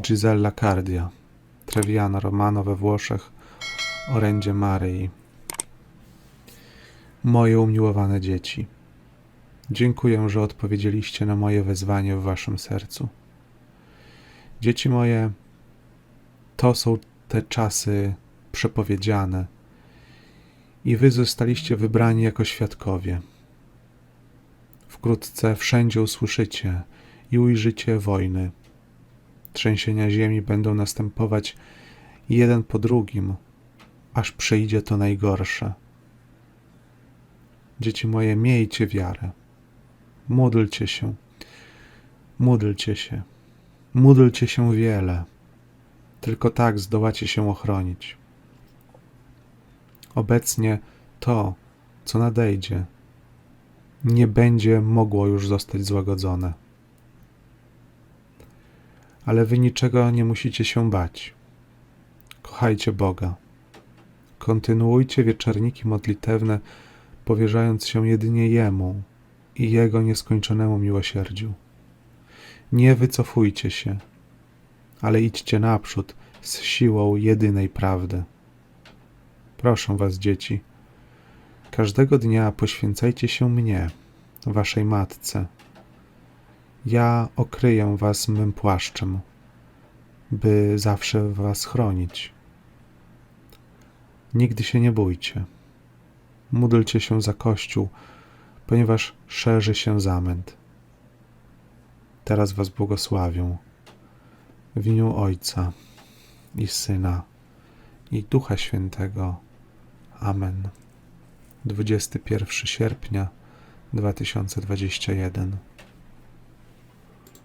Gisella Cardia, Treviano Romano we Włoszech, orędzie Maryi. Moje umiłowane dzieci, dziękuję, że odpowiedzieliście na moje wezwanie w waszym sercu. Dzieci moje, to są te czasy przepowiedziane i wy zostaliście wybrani jako świadkowie. Wkrótce wszędzie usłyszycie i ujrzycie wojny. Trzęsienia ziemi będą następować jeden po drugim, aż przyjdzie to najgorsze. Dzieci moje, miejcie wiarę. Módlcie się. Módlcie się. Módlcie się wiele. Tylko tak zdołacie się ochronić. Obecnie to, co nadejdzie, nie będzie mogło już zostać złagodzone. Ale wy niczego nie musicie się bać. Kochajcie Boga. Kontynuujcie wieczerniki modlitewne, powierzając się jedynie Jemu i Jego nieskończonemu miłosierdziu. Nie wycofujcie się, ale idźcie naprzód z siłą jedynej prawdy. Proszę was, dzieci, każdego dnia poświęcajcie się mnie, waszej matce. Ja okryję was mym płaszczem, by zawsze was chronić. Nigdy się nie bójcie. Módlcie się za Kościół, ponieważ szerzy się zamęt. Teraz was błogosławię. W imię Ojca i Syna i Ducha Świętego. Amen. 21 sierpnia 2021